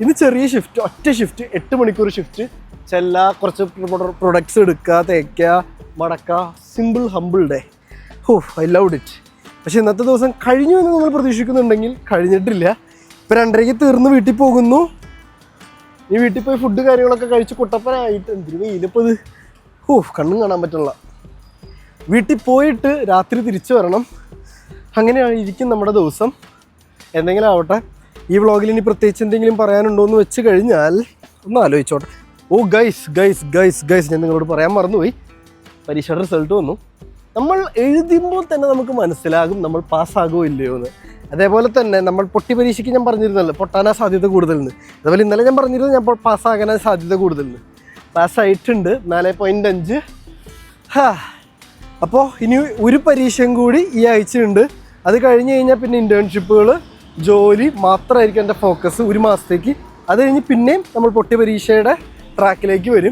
ഇന്ന് ചെറിയ ഷിഫ്റ്റ് ഒറ്റ ഷിഫ്റ്റ് എട്ട് മണിക്കൂർ ഷിഫ്റ്റ് ചെല്ല കുറച്ച് പ്രൊഡക്ട്സ് എടുക്കുക തേക്കുക മടക്കുക simple humble day oh I love it പക്ഷേ ഇന്നത്തെ ദിവസം കഴിഞ്ഞു എന്ന് നമ്മൾ പ്രതീക്ഷിക്കുന്നുണ്ടെങ്കിൽ കഴിഞ്ഞിട്ടില്ല. ഇപ്പം രണ്ടരയ്ക്ക് തീർന്ന് വീട്ടിൽ പോകുന്നു. ഈ വീട്ടിൽ പോയി ഫുഡ് കാര്യങ്ങളൊക്കെ കഴിച്ച് കുട്ടപ്പനായിട്ട് എന്തിനു വെയിലിപ്പോൾ ഇത്. ഹോ കണ്ണും കാണാൻ പറ്റുള്ള. വീട്ടിൽ പോയിട്ട് രാത്രി തിരിച്ചു വരണം. അങ്ങനെയാണ് ഇരിക്കും നമ്മുടെ ദിവസം. എന്തെങ്കിലും ആവട്ടെ. ഈ വ്ളോഗിൽ ഇനി പ്രത്യേകിച്ച് എന്തെങ്കിലും പറയാനുണ്ടോ എന്ന് വെച്ച് കഴിഞ്ഞാൽ ഒന്ന് ആലോചിച്ചോട്ടെ. ഓ ഗൈസ് ഗൈസ് ഗൈസ് ഗൈസ് ഞാൻ നിങ്ങളോട് പറയാൻ മറന്നുപോയി. പരീക്ഷയുടെ റിസൾട്ട് വന്നു. നമ്മൾ എഴുതുമ്പോൾ തന്നെ നമുക്ക് മനസ്സിലാകും നമ്മൾ പാസ്സാകുമോ ഇല്ലയോ എന്ന്. അതേപോലെ തന്നെ നമ്മൾ പൊട്ടി പരീക്ഷയ്ക്ക് ഞാൻ പറഞ്ഞിരുന്നല്ലോ പൊട്ടാനാ സാധ്യത കൂടുതലെന്ന് അതുപോലെ ഇന്നലെ ഞാൻ പറഞ്ഞിരുന്നു ഞാൻ പാസ്സാകാനാ സാധ്യത കൂടുതലെന്ന് പാസ്സായിട്ടുണ്ട് നാല് പോയിന്റ് അഞ്ച്. ഹാ. അപ്പോൾ ഇനി ഒരു പരീക്ഷയും കൂടി ഈ ആഴ്ചയുണ്ട്. അത് കഴിഞ്ഞ് കഴിഞ്ഞാൽ പിന്നെ ഇന്റേൺഷിപ്പുകൾ ജോലി മാത്രമായിരിക്കും എന്റെ ഫോക്കസ് ഒരു മാസത്തേക്ക്. അത് കഴിഞ്ഞ് പിന്നെയും നമ്മൾ പൊട്ടിയ പരീക്ഷയുടെ ട്രാക്കിലേക്ക് വരും.